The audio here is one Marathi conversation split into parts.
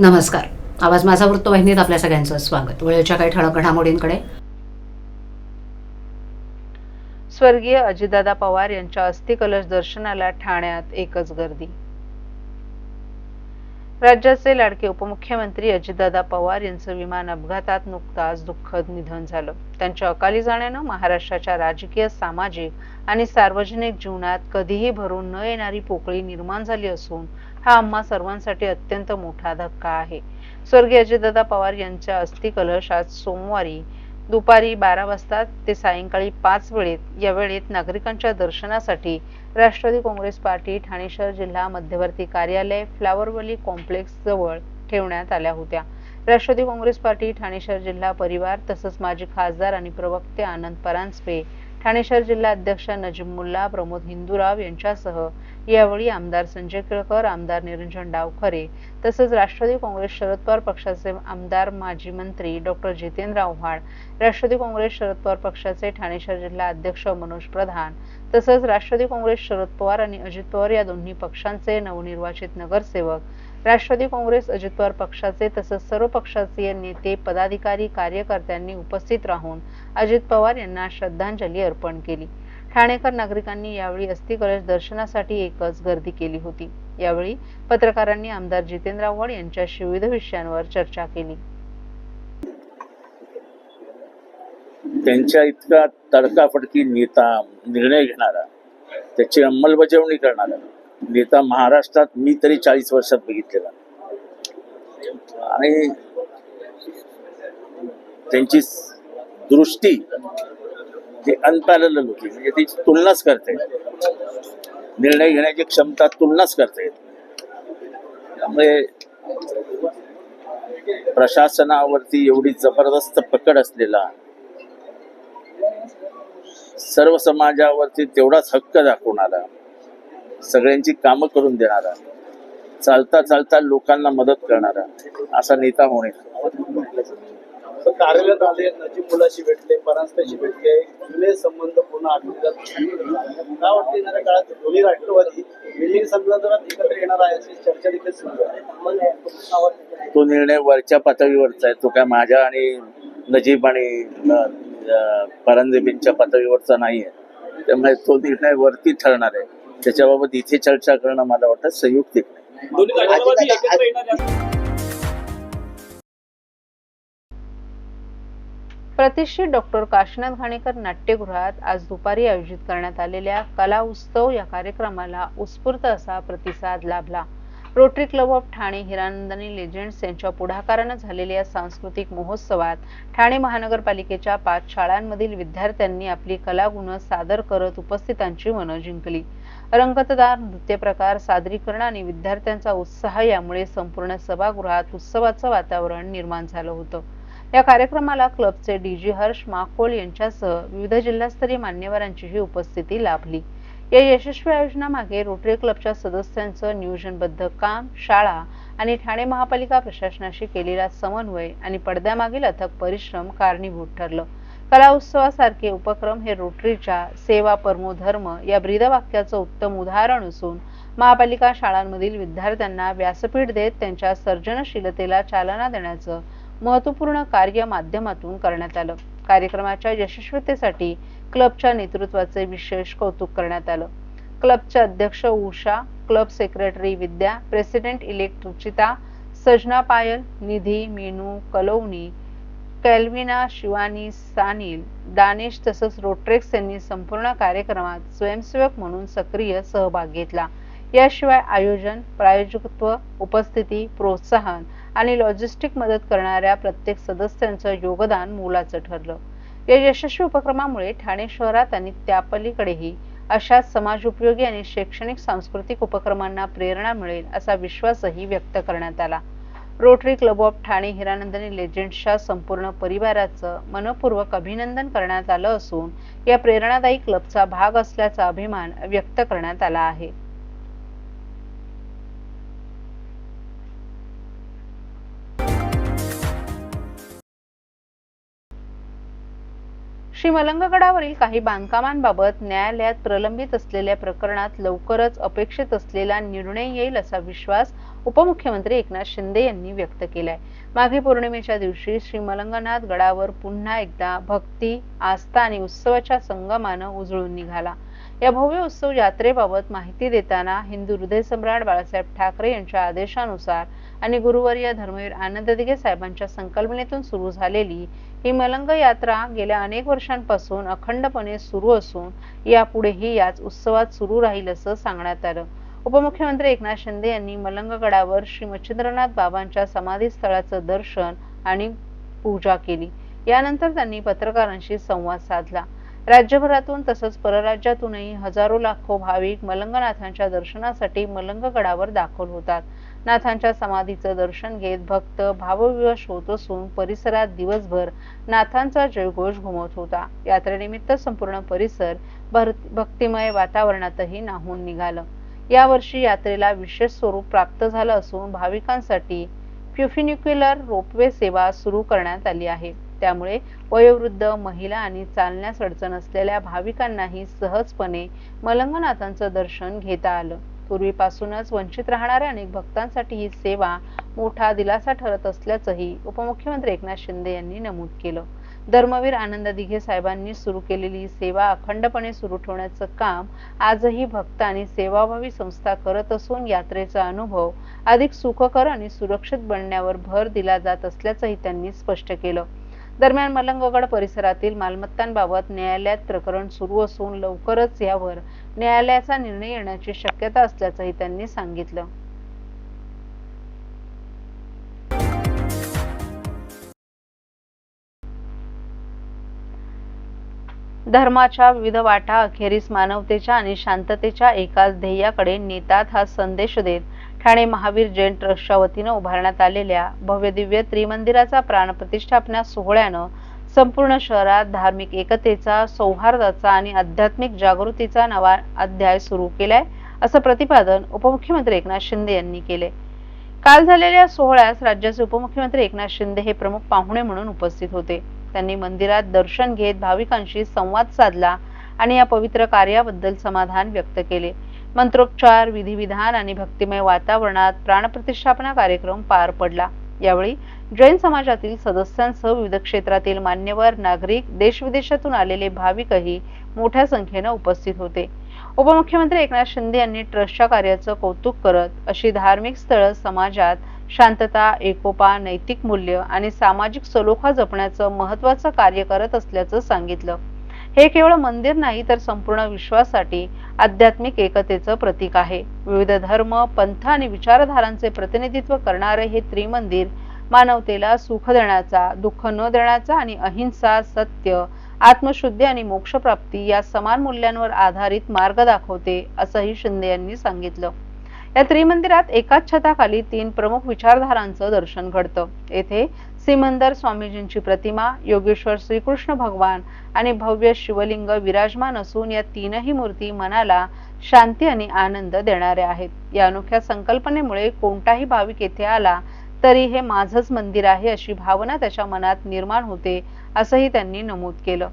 नमस्कार. आवाज माझा वृत्तवाहिनीत आपल्या सगळ्यांचं स्वागत. वेळेच्या काही ठळक घडामोडींकडे. स्वर्गीय अजितदादा पवार यांच्या अस्थिकलश दर्शनाला ठाण्यात एकच गर्दी. राज्याचे लाडके उपमुख्यमंत्री अजितदादा पवार यांचं विमान अपघातात नुकताच दुःखद निधन झालं. त्यांच्या अकाली जाण्यानं महाराष्ट्राच्या राजकीय सामाजिक आणि सार्वजनिक जीवनात कधीही भरून न येणारी पोकळी निर्माण झाली असून हा आम्हा सर्वांसाठी अत्यंत मोठा धक्का आहे. स्वर्गीय अजितदादा पवार यांच्या अस्थिकलश आज सोमवारी दुपारी बारा वाजता ते सायंकाळी पाच वेळेत या वेळेत नागरिकांच्या दर्शनासाठी राष्ट्रवादी काँग्रेस पार्टी ठाणे शहर जिल्हा मध्यवर्ती कार्यालय फ्लावरवली कॉम्प्लेक्स जवळ ठेवण्यात आल्या होत्या. राष्ट्रवादी काँग्रेस पार्टी ठाणे शहर जिल्हा परिवार तसंच माजी खासदार आणि प्रवक्ते आनंद परांजपे ठाणे शहर जिल्हा अध्यक्ष नजीम प्रमोद हिंदूराव यांच्यासह यावेळी आमदार संजय केळकर आमदार निरंजन डावखरे तसंच राष्ट्रवादी काँग्रेस शरद पवार पक्षाचे आमदार माजी मंत्री डॉक्टर जितेंद्र आव्हाड राष्ट्रवादी काँग्रेस शरद पवार पक्षाचे ठाणे शहर जिल्हा अध्यक्ष मनोज प्रधान तसंच राष्ट्रवादी काँग्रेस शरद पवार आणि अजित पवार या दोन्ही पक्षांचे नवनिर्वाचित नगरसेवक राष्ट्रवादी काँग्रेस अजित पवार पक्षाचे तसंच सर्व पक्षाचे नेते पदाधिकारी कार्यकर्त्यांनी उपस्थित राहून अजित पवार यांना श्रद्धांजली अर्पण केली. ठाणेकर नागरिकांनी यावेळी अस्थिकलश दर्शनासाठी एकच गर्दी केली होती. यावेळी पत्रकारांनी आमदार जितेंद्र आव्हाड यांच्याशी विविध विषयांवर चर्चा केली. त्यांच्या इतका तडकाफडकी नेता निर्णय घेणारा त्याची अंमलबजावणी करणारा नेता महाराष्ट्रात मी तरी चाळीस वर्षात बघितलेला. आणि त्यांची दृष्टी ही अनपॅरल होती म्हणजे ती तुलनाच करते निर्णय घेण्याची क्षमता तुलनाच करते त्यामुळे प्रशासनावरती एवढी जबरदस्त पकड असलेला सर्व समाजावरती तेवढाच हक्क दाखवणारा सगळ्यांची कामं करून देणारा. चालता चालता लोकांना मदत करणारा. असा नेता होणे. तर कार्यालयात आले नजीब मुलाशी भेटले परांजपेशी भेटले जुने संबंध पुन्हा आठवतात. काय वाटतं येणाऱ्या काळात दोन्ही राष्ट्रवादी बिल्डिंग संदर्भात एकत्र येणार आहे अशी चर्चा देखील सुरू आहे. तो निर्णय वरच्या पातळीवरचा आहे. तो काय माझ्या आणि नजीब आणि अं, परांजपेंच्या पातळीवरचा नाही आहे त्यामुळे तो निर्णय वरती ठरणार आहे. त्याच्याबाबत इथे चर्चा करणं मला वाटतं संयुक्तिक नाही. दोन्ही राष्ट्रवादी एकत्र येणार प्रतिष्ठित डॉक्टर काशीनाथ घाणेकर नाट्यगृहात आज दुपारी आयोजित करण्यात आलेल्या कला उत्सव या कार्यक्रमाला उत्स्फूर्त असा प्रतिसाद लाभला. Rotary club of Thane Hiranandani legends यांच्या पुढाकारानं झालेल्या या सांस्कृतिक महोत्सवात ठाणे महानगरपालिकेच्या पाच शाळांमधील विद्यार्थ्यांनी आपली कलागुण सादर करत उपस्थितांची मनं जिंकली. रंगतदार नृत्य प्रकार सादरीकरण आणि विद्यार्थ्यांचा उत्साह यामुळे संपूर्ण सभागृहात उत्सवाचं वातावरण निर्माण झालं होतं. या कार्यक्रमाला क्लबचे डी जी हर्ष माकोल यांच्यासह विविध जिल्हास्तरीय मान्यवरांचीही उपस्थिती लाभली. या यशस्वी आयोजनामागे रोटरी क्लबच्या सदस्यांचं नियोजनबद्ध काम शाळा आणि ठाणे महापालिका प्रशासनाशी केलेला समन्वय आणि पडद्यामागील अथक परिश्रम कारणीभूत ठरलं. कला उत्सवासारखे उपक्रम हे रोटरीच्या सेवा परमो धर्म या ब्रीदवाक्याचं उत्तम उदाहरण असून महापालिका शाळांमधील विद्यार्थ्यांना व्यासपीठ देत त्यांच्या सर्जनशीलतेला चालना देण्याचं महत्त्वपूर्ण कार्य माध्यमातून करण्यात आलं. कार्यक्रमाच्या यशस्वीतेसाठी क्लबच्या नेतृत्वाचे विशेष कौतुक करण्यात आलं. क्लबचे अध्यक्ष Usha club secretary Vidya president elect Ruchita Sajana Payal Nidhi Meenu colony कॅल्विना Shivani Sanil Danesh तसंच रोट्रेक्स यांनी संपूर्ण कार्यक्रमात स्वयंसेवक म्हणून सक्रिय सहभाग घेतला. याशिवाय आयोजन प्रायोजकत्व उपस्थिती प्रोत्साहन आणि लॉजिस्टिक मदत करणाऱ्या प्रत्येक सदस्यांचं योगदान मोलाचं ठरलं. या यशस्वी उपक्रमामुळे ठाणे शहरात आणि त्यापलीकडेही अशा समाजोपयोगी आणि शैक्षणिक सांस्कृतिक उपक्रमांना प्रेरणा मिळेल असा विश्वासही व्यक्त करण्यात आला. Rotary club of Thane Hiranandani लेजेंड्सच्या संपूर्ण परिवाराचं मनपूर्वक अभिनंदन करण्यात आलं असून या प्रेरणादायी क्लबचा भाग असल्याचा अभिमान व्यक्त करण्यात आला आहे. श्री मलंगगडावरील काही बांधकामांबाबत न्यायालयात प्रलंबित असलेल्या प्रकरणात लवकरच अपेक्षित असलेला निर्णय येईल असा विश्वास उपमुख्यमंत्री एकनाथ शिंदे यांनी व्यक्त केलाय. माघी पौर्णिमेच्या दिवशी श्री मलंगनाथ गडावर पुन्हा एकदा भक्ती आस्था आणि उत्सवाच्या संगमानं उजळून निघाला. या भव्य उत्सव यात्रेबाबत माहिती देताना हिंदू हृदय सम्राट बाळासाहेब ठाकरे यांच्या आदेशानुसार आणि गुरुवर्य धर्मवीर आनंद दिघे साहेबांच्या संकल्पनेतून सुरू झालेली ही मलंग यात्रा गेल्या अनेक वर्षांपासून अखंडपणे सुरू असून यापुढेही याच उत्सवात सुरू राहील असं सांगण्यात आलं. उपमुख्यमंत्री एकनाथ शिंदे यांनी मलंगगडावर श्री मच्छिंद्रनाथ बाबांच्या समाधीस्थळाचं दर्शन आणि पूजा केली. यानंतर त्यांनी पत्रकारांशी संवाद साधला. राज्यभरातून तसंच परराज्यातूनही हजारो लाखो भाविक मलंगनाथांच्या दर्शनासाठी मलंगगडावर दाखल होतात. नाथांच्या समाधीचं दर्शन घेत भक्त भावविवश होत असून परिसरात दिवसभर नाथांचा जयघोष घुमत होता. यात्रेनिमित्त संपूर्ण परिसर भर- भक्तिमय वातावरणातही नाहून निघालं. यावर्षी यात्रेला विशेष स्वरूप प्राप्त झालं असून भाविकांसाठी फ्युफिनिक्युलर रोपवे सेवा सुरू करण्यात आली आहे. त्यामुळे वयोवृद्ध महिला आणि चालण्यास अडचण असलेल्या भाविकांनाही सहजपणे मलंगनाथांचं दर्शन घेता आलं. पूर्वीपासूनच वंचित राहणाऱ्या अनेक भक्तांसाठी ही सेवा मोठा दिलासा ठरत असल्याचंही उपमुख्यमंत्री एकनाथ शिंदे यांनी नमूद केलं. धर्मवीर आनंद दिघे साहेबांनी सुरू केलेली ही सेवा अखंडपणे सुरू ठेवण्याचं काम आजही भक्त आणि सेवाभावी संस्था करत असून यात्रेचा अनुभव अधिक सुखकर आणि सुरक्षित बनण्यावर भर दिला जात असल्याचंही त्यांनी स्पष्ट केलं. दरम्यान मलंगगड परिसरातील मालमत्तांबाबत न्यायालयात प्रकरण सुरू असून लवकरच यावर न्यायालयाचा निर्णय येण्याची शक्यता असल्याचंही त्यांनी सांगितलं. धर्माच्या विविध वाटा अखेरीस मानवतेच्या आणि शांततेच्या एकाच ध्येयाकडे नेतात हा संदेश देत ठाणे महावीर जैन ट्रस्टच्या वतीनं उभारण्यात आलेल्या भव्यदिव्य त्रिमंदिराचा प्राणप्रतिष्ठापना सोहळ्यानं संपूर्ण शहरात धार्मिक एकतेचा सौहार्दाचा आणि आध्यात्मिक जागृतीचा नवा अध्याय सुरू केलाय असं प्रतिपादन उपमुख्यमंत्री एकनाथ शिंदे यांनी केले काल झालेल्या सोहळ्यास राज्याचे उपमुख्यमंत्री एकनाथ शिंदे हे प्रमुख पाहुणे म्हणून उपस्थित होते. त्यांनी मंदिरात दर्शन घेत भाविकांशी संवाद साधला आणि या पवित्र कार्याबद्दल समाधान व्यक्त केले. मंत्रोपचार विधिविधान आणि भक्तिमय वातावरणात प्राणप्रतिष्ठापना कार्यक्रम पार पडला. यावेळी जैन समाजातील सदस्यांसह विविध क्षेत्रातील मान्यवर नागरिक देशविदेशातून आलेले भाविकही मोठ्या संख्येनं उपस्थित होते. उपमुख्यमंत्री एकनाथ शिंदे यांनी ट्रस्टच्या कार्याचं कौतुक करत अशी धार्मिक स्थळं समाजात शांतता एकोपा नैतिक मूल्य आणि सामाजिक सलोखा जपण्याचं महत्वाचं कार्य करत असल्याचं सांगितलं. हे केवळ मंदिर नाही तर संपूर्ण विश्वासाठी आध्यात्मिक एकतेचं प्रतीक आहे. विविध धर्म पंथ आणि विचारधारांचे प्रतिनिधित्व करणारे हे त्रिमंदिर मानवतेला सुख देण्याचा दुःख न देण्याचा आणि अहिंसा सत्य आत्मशुद्धी आणि मोक्षप्राप्ती या समान मूल्यांवर आधारित मार्ग दाखवते असंही शिंदे यांनी सांगितलं. या त्रिमंदिरात एकाच छताखाली तीन प्रमुख विचारधारांचं दर्शन घडतं. येथे सिमंदर स्वामीजींची प्रतिमा योगेश्वर श्रीकृष्ण भगवान आणि भव्य शिवलिंग विराजमान असून या तीनही मूर्ती मनाला शांती आणि आनंद देणाऱ्या आहेत. या अनोख्या संकल्पनेमुळे कोणताही भाविक येथे आला तरी हे माझंच मंदिर आहे अशी भावना त्याच्या मनात निर्माण होते असंही त्यांनी नमूद केलं.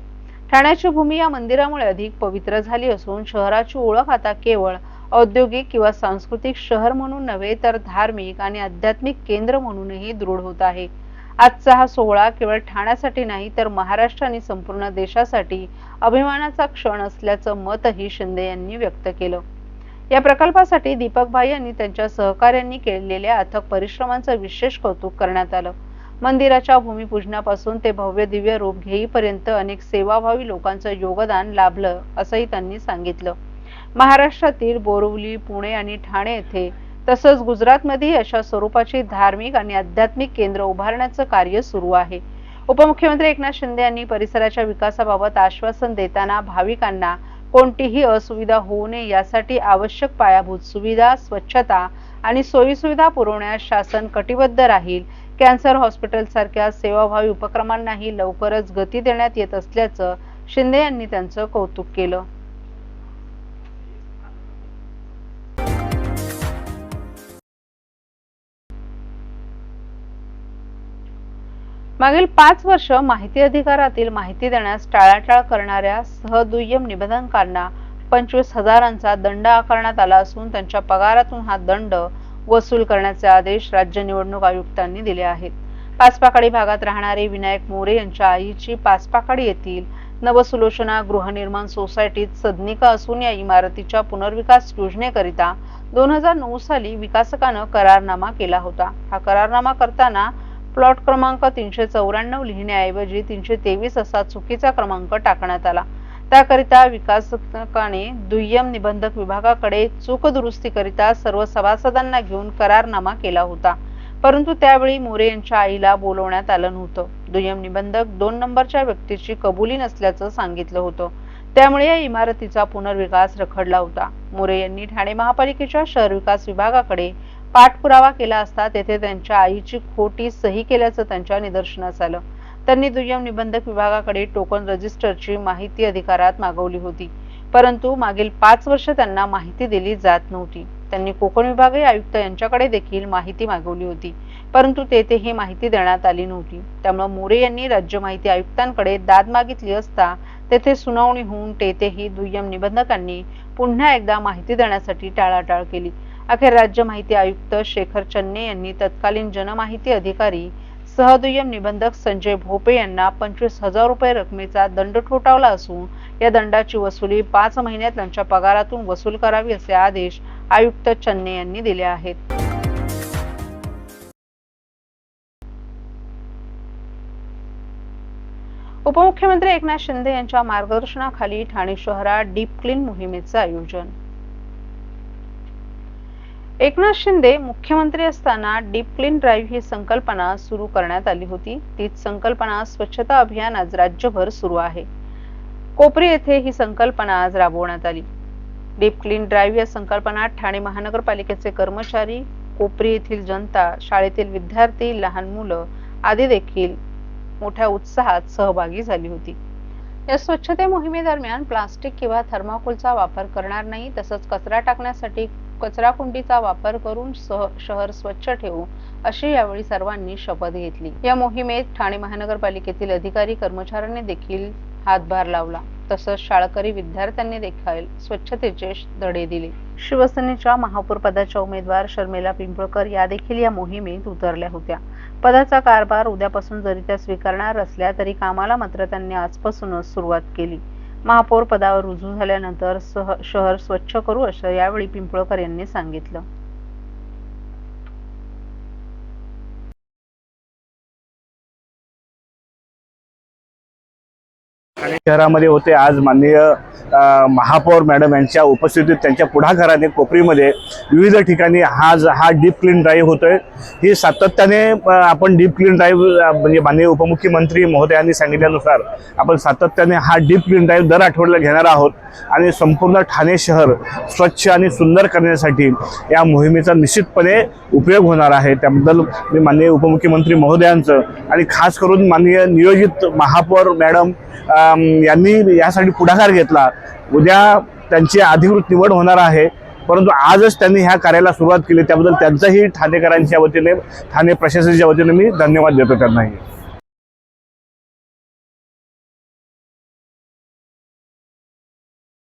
ठाण्याची भूमी या मंदिरामुळे अधिक पवित्र झाली असून शहराची ओळख आता केवळ औद्योगिक किंवा सांस्कृतिक शहर म्हणून नव्हे तर धार्मिक आणि आध्यात्मिक केंद्र म्हणूनही दृढ होत आहे. आजचा हा सोहळा केवळ ठाण्यासाठी नाही तर महाराष्ट्र आणि संपूर्ण देशासाठी अभिमानाचा क्षण असल्याचं मतही शिंदे यांनी व्यक्त केलं. या प्रकल्पासाठी दीपकभाई यांनी त्यांच्या सहकाऱ्यांनी केलेल्या अथक परिश्रमांचं विशेष कौतुक करण्यात आलं. मंदिराच्या भूमिपूजनापासून ते भव्य दिव्य रूप घेईपर्यंत अनेक सेवाभावी लोकांचं योगदान लाभलं असंही त्यांनी सांगितलं. महाराष्ट्रातील बोरिवली पुणे आणि ठाणे येथे तसंच गुजरातमध्ये अशा स्वरूपाची धार्मिक आणि आध्यात्मिक केंद्र उभारण्याचं कार्य सुरू आहे. उपमुख्यमंत्री एकनाथ शिंदे यांनी परिसराच्या विकासाबाबत आश्वासन देताना भाविकांना कोणतीही असुविधा होऊ नये यासाठी आवश्यक पायाभूत सुविधा स्वच्छता आणि सोयीसुविधा पुरवण्यास शासन कटिबद्ध राहील. कॅन्सर हॉस्पिटल सारख्या सेवाभावी उपक्रमांनाही लवकरच गती देण्यात येत असल्याचं शिंदे यांनी त्यांचं कौतुक केलं. मागील पाच वर्ष माहिती अधिकारातील माहिती देण्यास टाळाटाळ करणाऱ्या सहदुय्यम निबंधकांना पंचवीस हजारांचा दंड आकारण्यात आला असून त्यांच्या पगारातून हा दंड वसूल करण्याचे आदेश राज्य निवडणूक आयुक्तांनी दिले आहेत. पाचपाकाडी भागात राहणारे विनायक मोरे यांच्या आईची पाचपाकाडी येथील नवसुलोचना गृहनिर्माण सोसायटीत सदनिका असून या इमारतीच्या पुनर्विकास योजनेकरिता दोन हजार नऊ साली विकासकानं करारनामा केला होता. हा करारनामा करताना प्लॉट क्रमांक तीनशे चौऱ्याण्णव लिहिण्याऐवजी तीनशे तेवीस असा चुकीचा क्रमांक टाकण्यात आला. त्याकरिता विकासकाने दुय्यम निबंधक विभागाकडे चूक दुरुस्तीकरिता सर्व सभासदांना घेऊन करारनामा केला होता. परंतु त्यावेळी मोरे यांच्या आईला बोलवण्यात आलं नव्हतं. दुय्यम निबंधक दोन नंबरच्या व्यक्तीची कबुली नसल्याचं सांगितलं होतं. त्यामुळे या इमारतीचा पुनर्विकास रखडला होता. मोरे यांनी ठाणे महापालिकेच्या शहर विकास विभागाकडे पाठपुरावा केला असता तेथे त्यांच्या आईची खोटी सही केल्याचं त्यांच्या निदर्शनास आलं. त्यांनी दुय्यम निबंधक विभागाकडे टोकन रजिस्टरची माहिती अधिकारात मागवली होती. परंतु मागील पाच वर्ष त्यांना माहिती दिली जात नव्हती. त्यांनी कोकण विभागीय आयुक्त यांच्याकडे देखील माहिती मागवली होती. परंतु तेथे ही माहिती देण्यात आली नव्हती. त्यामुळे मोरे यांनी राज्य माहिती आयुक्तांकडे दाद मागितली असता तेथे सुनावणी होऊन तेथेही दुय्यम निबंधकांनी पुन्हा एकदा माहिती देण्यासाठी टाळाटाळ केली. अखेर राज्य माहिती आयुक्त शेखर चन्ने यांनी तत्कालीन जनमाहिती अधिकारी सहदुय्यम निबंधक संजय भोपे यांना पंचवीस हजार रुपये रकमेचा दंड ठोठावला असून या दंडाची वसुली पाच महिन्यात त्यांच्या पगारातून वसूल करावी असे आदेश आयुक्त चन्ने यांनी दिले आहेत. उपमुख्यमंत्री एकनाथ शिंदे यांच्या मार्गदर्शनाखाली ठाणे शहरात डीप क्लीन मोहिमेचं आयोजन एकनाथ शिंदे मुख्यमंत्री असताना डीप क्लीन ड्राईव्ह ही संकल्पना सुरू करण्यात आली होती. तीच संकल्पना स्वच्छता अभियान आज राज्यभर सुरू आहे. कोपरी येथे ही संकल्पना आज राबवण्यात आली. डीप क्लीन ड्राईव्ह या संकल्पना ठाणे महानगरपालिकेचे कर्मचारी कोपरी येथील जनता शाळेतील विद्यार्थी लहान मुलं आदी देखील मोठ्या उत्साहात सहभागी झाली होती. या स्वच्छते मोहिमेदरम्यान प्लास्टिक किंवा थर्माकोलचा वापर करणार नाही तसंच कचरा टाकण्यासाठी कचरा कुंडीचा वापर करून शहर स्वच्छ ठेवू अशी यावेळी सर्वांनी शपथ घेतली. या मोहिमेत ठाणे महानगरपालिकेतील अधिकारी कर्मचाऱ्यांनी देखील हातभार लावला. तसंच शाळकरी विद्यार्थ्यांनी देखील स्वच्छतेचे धडे दिले. शिवसेनेच्या महापौर पदाच्या उमेदवार शर्मिला पिंपळकर या देखील या मोहिमेत उतरल्या होत्या. पदाचा कारभार उद्यापासून जरी त्या स्वीकारणार असल्या तरी कामाला मात्र त्यांनी आजपासूनच सुरुवात केली. महापौर पदावर रुजू झाल्यानंतर सह शहर स्वच्छ करू असं यावेळी पिंपळकर यांनी सांगितलं. शहरामध्ये होते. आज माननीय महापौर मॅडम यांच्या उपस्थितीत त्यांच्या पुढाकाराने कोपरीमध्ये विविध ठिकाणी हा हा डीप क्लीन ड्राईव्ह होतोय. ही सातत्याने आपण डीप क्लीन ड्राईव्ह म्हणजे माननीय उपमुख्यमंत्री महोदयांनी सांगितल्यानुसार आपण सातत्याने हा डीप क्लीन ड्राईव्ह दर आठवड्याला घेणार आहोत आणि संपूर्ण ठाणे शहर स्वच्छ आणि सुंदर करण्यासाठी या मोहिमेचा निश्चितपणे उपयोग होणार आहे. त्याबद्दल मी माननीय उपमुख्यमंत्री महोदयांचं आणि खास करून माननीय नियोजित महापौर मॅडम यांनी यासाठी पुढाकार घेतला. उद्या त्यांची अधिकृत निवड होणार आहे. परंतु आजच त्यांनी ह्या कार्याला सुरुवात केली. त्याबद्दल त्यांचाही ठाणेकरांच्या वतीने ठाणे प्रशासनाच्या वतीने मी धन्यवाद देतो त्यांनाही.